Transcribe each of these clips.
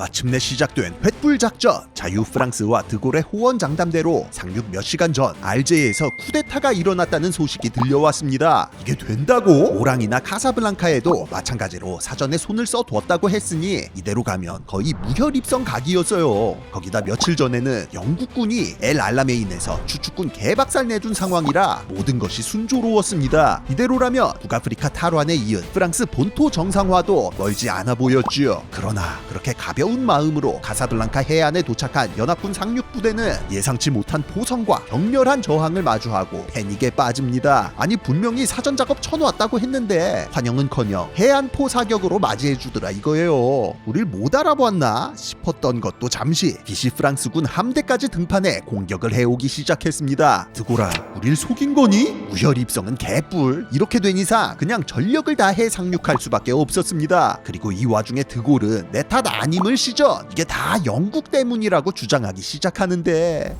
마침내 시작된 횃불 작전. 자유 프랑스와 드골의 호언 장담대로 상륙 몇 시간 전 알제에서 쿠데타가 일어났다는 소식이 들려왔습니다. 이게 된다고? 오랑이나 카사블랑카에도 마찬가지로 사전에 손을 써뒀다고 했으니 이대로 가면 거의 무혈입성 각이었어요. 거기다 며칠 전에는 영국군이 엘 알라메인에서 추축군 개박살 내준 상황이라 모든 것이 순조로웠습니다. 이대로라면 북아프리카 탈환에 이은 프랑스 본토 정상화도 멀지 않아 보였지요. 그러나 그렇게 가벼운 마음으로 카사블랑카 해안에 도착한 연합군 상륙부대는 예상치 못한 포성과 격렬한 저항을 마주하고 패닉에 빠집니다. 아니 분명히 사전 작업 쳐놓았다고 했는데 환영은커녕 해안포 사격으로 맞이해주더라 이거예요. 우릴 못 알아보았나 싶었던 것도 잠시 비시 프랑스군 함대까지 등판해 공격을 해오기 시작했습니다. 드고라, 우릴 속인 거니? 무혈 입성은 개뿔. 이렇게 된 이상 그냥 전력을 다해 상륙할 수밖에 없었습니다. 그리고 이 와중에 드골은 내 탓 아님을 시전 이게 다 영국 때문이라고 주장하기 시작하는데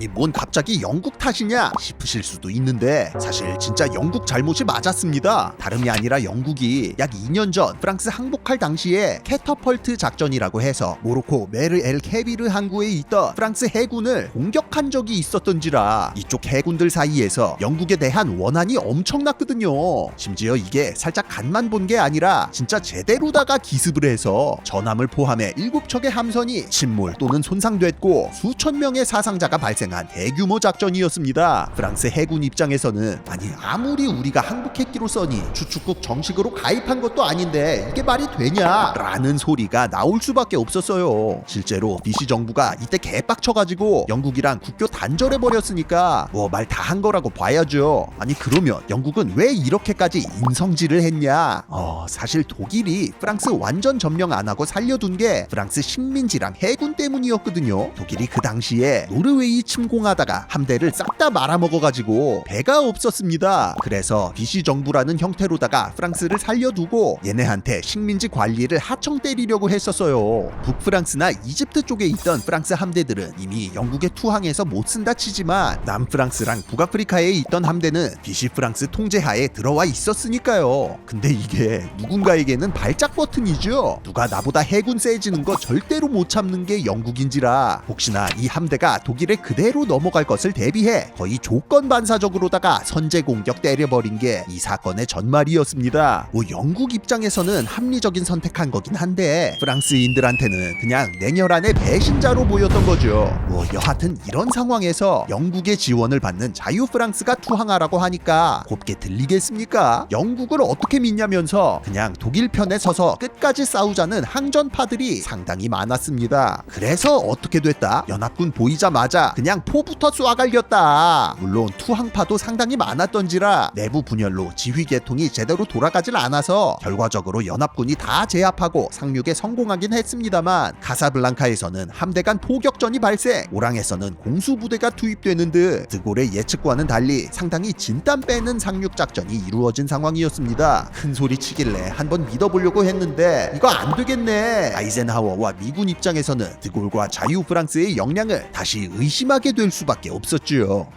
아니 뭔 갑자기 영국 탓이냐 싶으실 수도 있는데 사실 진짜 영국 잘못이 맞았습니다. 다름이 아니라 영국이 약 2년 전 프랑스 항복할 당시에 캐터펄트 작전이라고 해서 모로코 메르 엘 케비르 항구에 있던 프랑스 해군을 공격한 적이 있었던지라 이쪽 해군들 사이에서 영국에 대한 원한이 엄청났거든요. 심지어 이게 살짝 간만 본 게 아니라 진짜 제대로다가 기습을 해서 전함을 포함해 7척의 함선이 침몰 또는 손상됐고 수천 명의 사상자가 발생 한 대규모 작전이었습니다. 프랑스 해군 입장에서는 아니 아무리 우리가 항복했기로서니 추축국 정식으로 가입한 것도 아닌데 이게 말이 되냐? 라는 소리가 나올 수밖에 없었어요. 실제로 비시 정부가 이때 개빡쳐가지고 영국이랑 국교 단절해 버렸으니까 뭐 말 다 한 거라고 봐야죠. 아니 그러면 영국은 왜 이렇게까지 인성질을 했냐? 어 사실 독일이 프랑스 완전 점령 안 하고 살려둔 게 프랑스 식민지랑 해군 때문이었거든요. 독일이 그 당시에 노르웨이 침공하다가 함대를 싹 다 말아먹어가지고 배가 없었습니다. 그래서 비시 정부라는 형태로다가 프랑스를 살려두고 얘네한테 식민지 관리를 하청 때리려고 했었어요. 북프랑스나 이집트 쪽에 있던 프랑스 함대들은 이미 영국에 투항해서 못 쓴다 치지만 남프랑스랑 북아프리카에 있던 함대는 비시 프랑스 통제하에 들어와 있었으니까요. 근데 이게 누군가에게는 발작 버튼이죠. 누가 나보다 해군 세지는 거 절대로 못 참는 게 영국인지라 혹시나 이 함대가 독일에 그대 로 넘어갈 것을 대비해 거의 조건 반사적으로다가 선제 공격 때려버린 게 이 사건의 전말이었습니다. 뭐 영국 입장에서는 합리적인 선택한 거긴 한데 프랑스인들한테는 그냥 냉혈한의 배신자로 보였던 거죠. 뭐 여하튼 이런 상황에서 영국의 지원을 받는 자유 프랑스가 투항하라고 하니까 곱게 들리겠습니까? 영국을 어떻게 믿냐면서 그냥 독일 편에 서서 끝까지 싸우자는 항전파들이 상당히 많았습니다. 그래서 어떻게 됐다? 연합군 보이자마자 그냥 포부터 쏘아갈겼다. 물론 투항파도 상당히 많았던지라 내부 분열로 지휘 계통이 제대로 돌아가질 않아서 결과적으로 연합군이 다 제압하고 상륙에 성공하긴 했습니다만 카사블랑카에서는 함대 간 포격전이 발생, 오랑에서는 공수부대가 투입되는 듯 드골의 예측과는 달리 상당히 진땀 빼는 상륙 작전이 이루어진 상황이었습니다. 큰 소리 치길래 한번 믿어보려고 했는데 이거 안 되겠네. 아이젠하워와 미군 입장에서는 드골과 자유 프랑스의 역량을 다시 의심하게 될 수밖에 없었지요.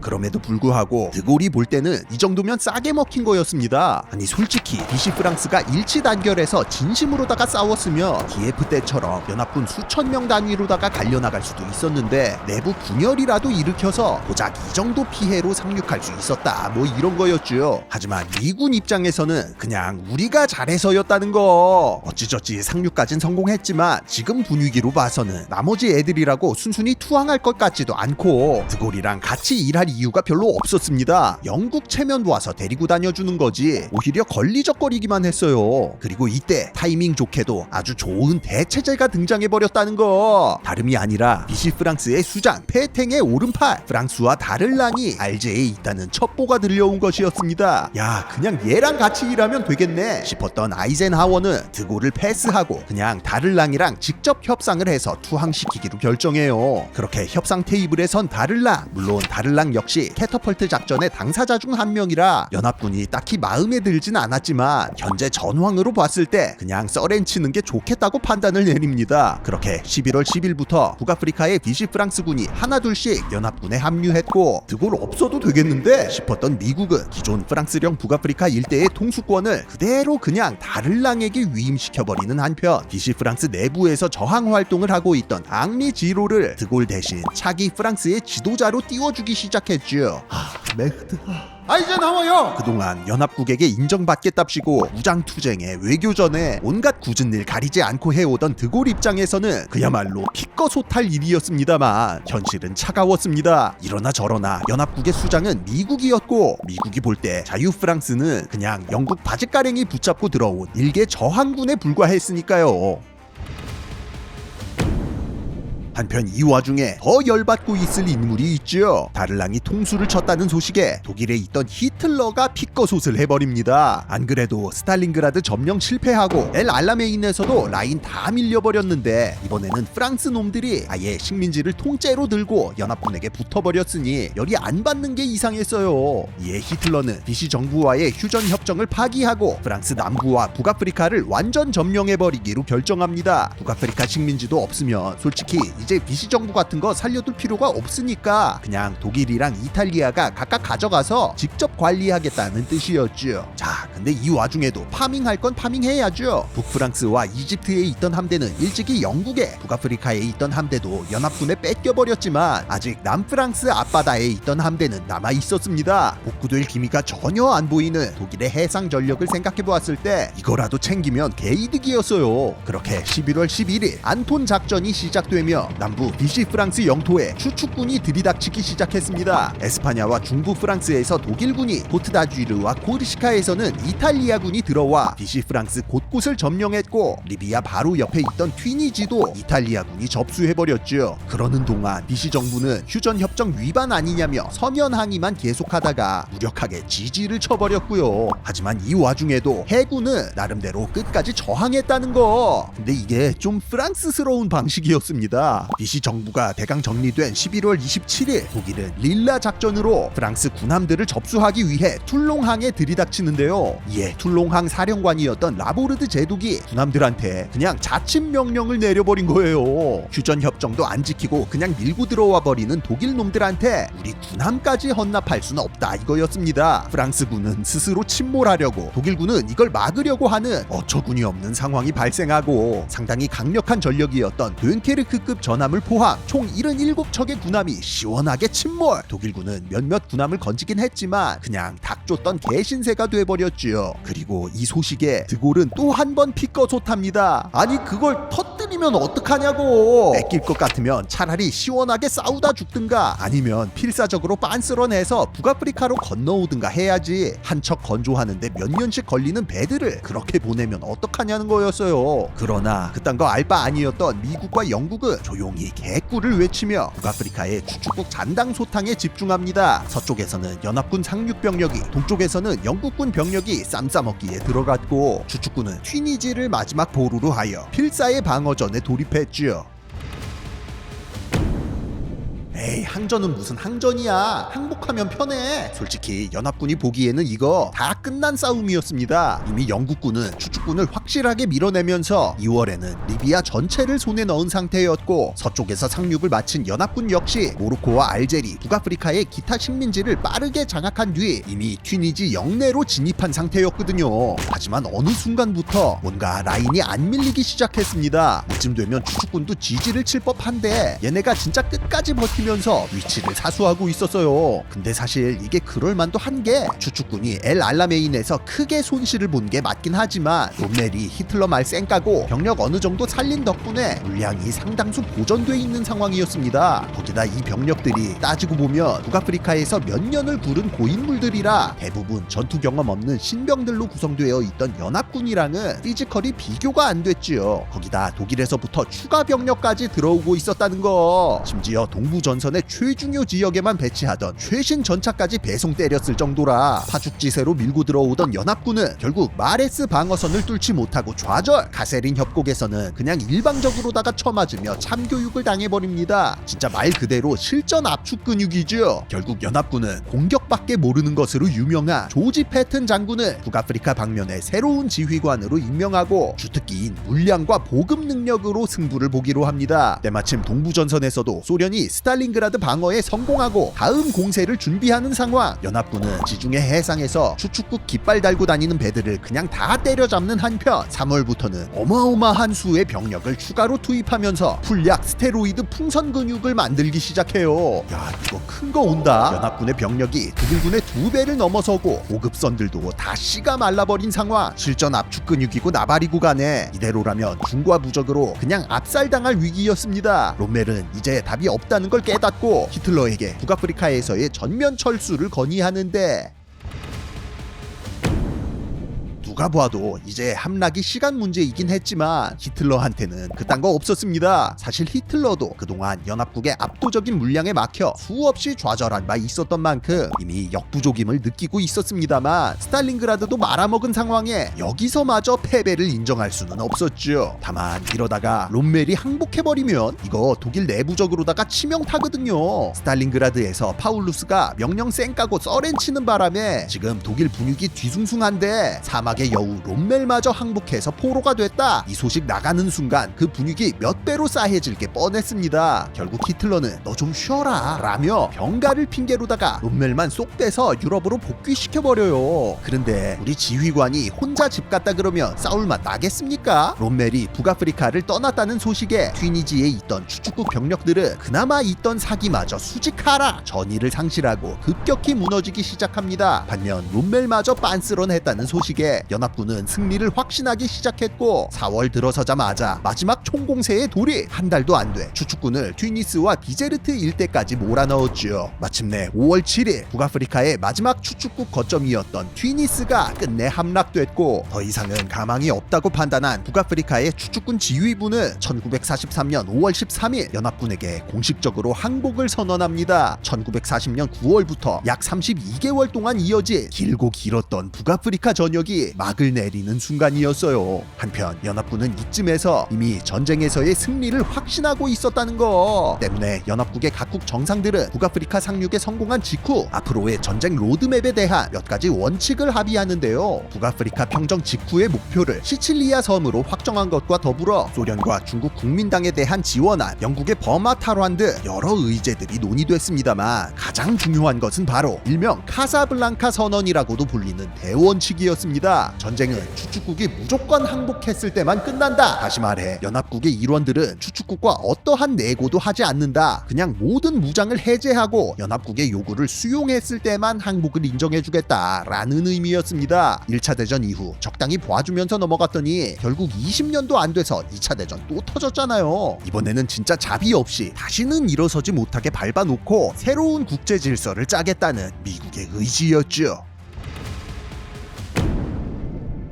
그럼에도 불구하고 드골이 볼 때는 이 정도면 싸게 먹힌 거였습니다. 아니 솔직히 비시 프랑스가 일치 단결해서 진심으로다가 싸웠으면 기에프 때처럼 연합군 수천 명 단위로다가 갈려나갈 수도 있었는데 내부 분열이라도 일으켜서 고작 이 정도 피해로 상륙할 수 있었다 뭐 이런 거였죠. 하지만 미군 입장에서는 그냥 우리가 잘해서였다는 거. 어찌저찌 상륙까진 성공했지만 지금 분위기로 봐서는 나머지 애들이라고 순순히 투항할 것 같지도 않고 드골이랑 같이 일할 이유가 별로 없었습니다. 영국 체면 와서 데리고 다녀주는 거지 오히려 걸리적거리기만 했어요. 그리고 이때 타이밍 좋게도 아주 좋은 대체제가 등장해 버렸다는 거. 다름이 아니라 비시 프랑스의 수장 페탱의 오른팔 프랑스와 다를 랑이 알제에 있다는 첩보가 들려온 것이었습니다. 야 그냥 얘랑 같이 일하면 되겠네 싶었던 아이젠하워는 드골을 패스하고 그냥 다를랑이랑 직접 협상을 해서 투항시키기로 결정해요. 그렇게 협상 테이블에 선 다를랑 물론 다를랑 역시 캐터펄트 작전의 당사자 중 한 명이라 연합군이 딱히 마음에 들진 않았지만 현재 전황으로 봤을 때 그냥 써렌 치는 게 좋겠다고 판단을 내립니다. 그렇게 11월 10일부터 북아프리카의 비시 프랑스군이 하나둘씩 연합군에 합류했고 드골 없어도 되겠는데 싶었던 미국은 기존 프랑스령 북아프리카 일대의 통수권을 그대로 그냥 다를랑에게 위임시켜버리는 한편 비시 프랑스 내부에서 저항 활동을 하고 있던 앙리 지로를 드골 대신 차기 프랑스의 지도자로 띄워주기 시작했 죠. 아, 맥드. 아 이제 나와요. 그동안 연합국에게 인정받겠답시고 무장투쟁에 외교전에 온갖 굳은 일 가리지 않고 해오던 드골 입장에서는 그야말로 피꺼소탈 일이었습니다만 현실은 차가웠습니다. 이러나 저러나 연합국의 수장은 미국이었고 미국이 볼 때 자유 프랑스는 그냥 영국 바짓가랭이 붙잡고 들어온 일개 저항군에 불과했으니까요. 한편 이 와중에 더 열받고 있을 인물이 있죠. 다를랑이 통수를 쳤다는 소식에 독일에 있던 히틀러가 피꺼솥을 해버립니다. 안 그래도 스탈린그라드 점령 실패하고 엘 알라메인에서도 라인 다 밀려버렸는데 이번에는 프랑스 놈들이 아예 식민지를 통째로 들고 연합군에게 붙어버렸으니 열이 안 받는 게 이상했어요. 이에 히틀러는 비시 정부와의 휴전 협정을 파기하고 프랑스 남부와 북아프리카를 완전 점령해버리기로 결정합니다. 북아프리카 식민지도 없으면 솔직히 이제 비시 정부 같은 거 살려둘 필요가 없으니까 그냥 독일이랑 이탈리아가 각각 가져가서 직접 관리하겠다는 뜻이었죠. 자, 근데 이 와중에도 파밍할 건 파밍해야죠. 북프랑스와 이집트에 있던 함대는 일찍이 영국에, 북아프리카에 있던 함대도 연합군에 뺏겨버렸지만 아직 남프랑스 앞바다에 있던 함대는 남아 있었습니다. 복구될 기미가 전혀 안 보이는 독일의 해상 전력을 생각해 보았을 때 이거라도 챙기면 개이득이었어요. 그렇게 11월 11일 안톤 작전이 시작되며 남부 비시 프랑스 영토에 추축군이 들이닥치기 시작했습니다. 에스파냐와 중부 프랑스에서 독일군이 포트다쥐르와 코르시카에서는 이탈리아군이 들어와 비시 프랑스 곳곳을 점령했고 리비아 바로 옆에 있던 튀니지도 이탈리아군이 접수해버렸죠. 그러는 동안 비시 정부는 휴전 협정 위반 아니냐며 서면 항의만 계속하다가 무력하게 지지를 쳐버렸고요. 하지만 이 와중에도 해군은 나름대로 끝까지 저항했다는 거. 근데 이게 좀 프랑스스러운 방식이었습니다. 비시 정부가 대강 정리된 11월 27일 독일은 릴라 작전으로 프랑스 군함들을 접수하기 위해 툴롱항에 들이닥치는데요. 이에 툴롱항 사령관이었던 라보르드 제독이 군함들한테 그냥 자침 명령을 내려버린 거예요. 휴전 협정도 안 지키고 그냥 밀고 들어와 버리는 독일 놈들한테 우리 군함까지 헌납할 수는 없다 이거였습니다. 프랑스군은 스스로 침몰하려고 독일군은 이걸 막으려고 하는 어처구니 없는 상황이 발생하고 상당히 강력한 전력이었던 됴케르크급 전 함을 포함 총 77척의 군함이 시원하게 침몰. 독일군은 몇몇 군함을 건지긴 했지만 그냥 닭 쫓던 개신세가 돼버렸지요. 그리고 이 소식에 드골은 또 한 번 피꺼소탑니다. 아니 그걸 터뜨리면 어떡하냐고. 뺏길 것 같으면 차라리 시원하게 싸우다 죽든가 아니면 필사적으로 빤스러내서 북아프리카로 건너오든가 해야지 한 척 건조하는데 몇 년씩 걸리는 배들을 그렇게 보내면 어떡하냐는 거였어요. 그러나 그딴 거 알 바 아니었던 미국과 영국은 조용 히 개꿀을 외치며 북아프리카의 추축국 잔당 소탕에 집중합니다. 서쪽에서는 연합군 상륙 병력이, 동쪽에서는 영국군 병력이 쌈싸먹기에 들어갔고 추축군은 튀니지를 마지막 보루로 하여 필사의 방어전에 돌입했지요. 에이 항전은 무슨 항전이야? 항복하면 편해. 솔직히 연합군이 보기에는 이거 다 끝난 싸움이었습니다. 이미 영국군은 추축군을 확실하게 밀어내면서 2월에는 리비아 전체를 손에 넣은 상태였고 서쪽에서 상륙을 마친 연합군 역시 모로코와 알제리 북아프리카의 기타 식민지를 빠르게 장악한 뒤 이미 튀니지 영내로 진입한 상태였거든요. 하지만 어느 순간부터 뭔가 라인이 안 밀리기 시작했습니다. 이쯤 되면 추축군도 지지를 칠 법한데 얘네가 진짜 끝까지 버티면 서 위치를 사수하고 있었어요. 근데 사실 이게 그럴 만도 한게 추축군이 엘 알라메인에서 크게 손실을 본 게 맞긴 하지만 롬멜이 히틀러 말 쌩까고 병력 어느 정도 살린 덕분에 물량이 상당수 보존돼 있는 상황이었습니다. 거기다 이 병력들이 따지고 보면 북아프리카에서 몇 년을 부른 고인물들이라 대부분 전투 경험 없는 신병들로 구성되어 있던 연합군이랑은 피지컬이 비교가 안 됐지요. 거기다 독일에서부터 추가 병력까지 들어오고 있었다는 거. 심지어 동부 전 전선의 최중요 지역에만 배치하던 최신 전차까지 배송 때렸을 정도라. 파죽지세로 밀고 들어오던 연합군은 결국 마레스 방어선을 뚫지 못하고 좌절. 가세린 협곡에서는 그냥 일방적으로다가 쳐맞으며 참교육을 당해버립니다. 진짜 말 그대로 실전 압축 근육이죠. 결국 연합군은 공격밖에 모르는 것으로 유명한 조지 패튼 장군을 북아프리카 방면의 새로운 지휘관으로 임명하고 주특기인 물량과 보급 능력으로 승부를 보기로 합니다. 때마침 동부전선에서도 소련이 스탈린 그라드 방어에 성공하고 다음 공세를 준비하는 상황. 연합군은 지중해 해상에서 추축국 깃발 달고 다니는 배들을 그냥 다 때려잡는 한편 3월부터는 어마어마한 수의 병력을 추가로 투입하면서 풀약 스테로이드 풍선 근육을 만들기 시작해요. 야 이거 큰 거 온다. 연합군의 병력이 독일군의 두 배를 넘어서고 보급선들도 다 씨가 말라버린 상황. 실전 압축 근육이고 나발이고 간에 이대로라면 중과 부적으로 그냥 압살당할 위기였습니다. 롬멜은 이제 답이 없다는 걸 깨닫고 히틀러에게 북아프리카에서의 전면 철수를 건의하는데 누가 봐도 이제 함락이 시간 문제이긴 했지만 히틀러한테는 그딴 거 없었습니다. 사실 히틀러도 그동안 연합국의 압도적인 물량에 막혀 수없이 좌절한 바 있었던 만큼 이미 역부족임을 느끼고 있었습니다만 스탈린그라드도 말아먹은 상황에 여기서마저 패배를 인정할 수는 없었죠. 다만 이러다가 롬멜이 항복해버리면 이거 독일 내부적으로다가 치명타거든요. 스탈린그라드에서 파울루스가 명령 쌩 까고 썰렌 치는 바람에 지금 독일 분위기 뒤숭숭한데 사막의 여우 롬멜마저 항복해서 포로가 됐다. 이 소식 나가는 순간 그 분위기 몇 배로 싸해질 게 뻔했습니다. 결국 히틀러는 너 좀 쉬어라 라며 병가를 핑계로다가 롬멜만 쏙 빼서 유럽으로 복귀시켜버려요. 그런데 우리 지휘관이 혼자 집 갔다 그러면 싸울 맛 나겠습니까? 롬멜이 북아프리카를 떠났다는 소식에 튀니지에 있던 추축국 병력들은 그나마 있던 사기마저 수직하라 전의를 상실하고 급격히 무너지기 시작합니다. 반면 롬멜마저 빤스런했다는 소식에 연합군은 승리를 확신하기 시작했고 4월 들어서자마자 마지막 총공세에 돌입 한 달도 안돼 추축군을 튀니스와 비제르트 일대까지 몰아넣었죠. 마침내 5월 7일 북아프리카의 마지막 추축국 거점이었던 튀니스가 끝내 함락됐고 더 이상은 가망이 없다고 판단한 북아프리카의 추축군 지휘부는 1943년 5월 13일 연합군에게 공식적으로 항복을 선언합니다. 1940년 9월부터 약 32개월 동안 이어진 길고 길었던 북아프리카 전역이 막을 내리는 순간이었어요. 한편 연합군은 이쯤에서 이미 전쟁에서의 승리를 확신하고 있었다는 거 때문에 연합국의 각국 정상들은 북아프리카 상륙에 성공한 직후 앞으로의 전쟁 로드맵에 대한 몇 가지 원칙을 합의하는데요. 북아프리카 평정 직후의 목표를 시칠리아 섬으로 확정한 것과 더불어 소련과 중국 국민당에 대한 지원안, 영국의 버마 탈환 등 여러 의제들이 논의됐습니다만 가장 중요한 것은 바로 일명 카사블랑카 선언이라고도 불리는 대원칙이었습니다. 전쟁은 추축국이 무조건 항복했을 때만 끝난다. 다시 말해 연합국의 일원들은 추축국과 어떠한 내고도 하지 않는다. 그냥 모든 무장을 해제하고 연합국의 요구를 수용했을 때만 항복을 인정해주겠다라는 의미였습니다. 1차 대전 이후 적당히 봐주면서 넘어갔더니 결국 20년도 안 돼서 2차 대전 또 터졌잖아요. 이번에는 진짜 자비 없이 다시는 일어서지 못하게 밟아놓고 새로운 국제 질서를 짜겠다는 미국의 의지였죠.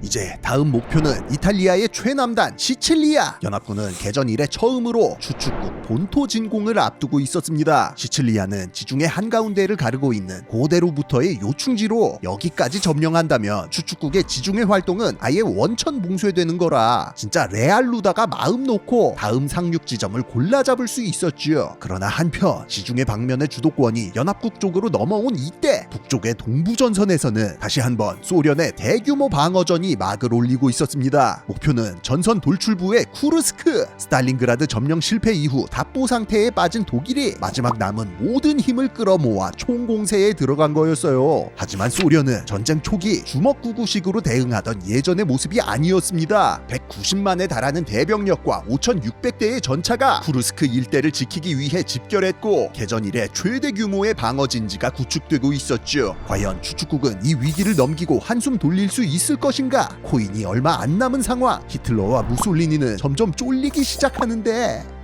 이제 다음 목표는 이탈리아의 최남단 시칠리아 연합군은 개전 이래 처음으로 추축국 본토 진공을 앞두고 있었습니다. 시칠리아는 지중해 한가운데를 가르고 있는 고대로부터의 요충지로 여기까지 점령한다면 추축국의 지중해 활동은 아예 원천 봉쇄되는 거라 진짜 레알루다가 마음 놓고 다음 상륙 지점을 골라 잡을 수 있었지요. 그러나 한편 지중해 방면의 주도권이 연합국 쪽으로 넘어온 이때 북쪽의 동부전선에서는 다시 한번 소련의 대규모 방어전이 막을 올리고 있었습니다. 목표는 전선 돌출부의 쿠르스크. 스탈린그라드 점령 실패 이후 답보 상태에 빠진 독일이 마지막 남은 모든 힘을 끌어모아 총공세에 들어간 거였어요. 하지만 소련은 전쟁 초기 주먹구구식으로 대응하던 예전의 모습이 아니었습니다. 190만에 달하는 대병력과 5,600대의 전차가 쿠르스크 일대를 지키기 위해 집결했고 개전 이래 최대 규모의 방어 진지가 구축되고 있었죠. 과연 추축국은 이 위기를 넘기고 한숨 돌릴 수 있을 것인 가? 코인이 얼마 안 남은 상황. 히틀러와 무솔리니는 점점 쫄리기 시작하는데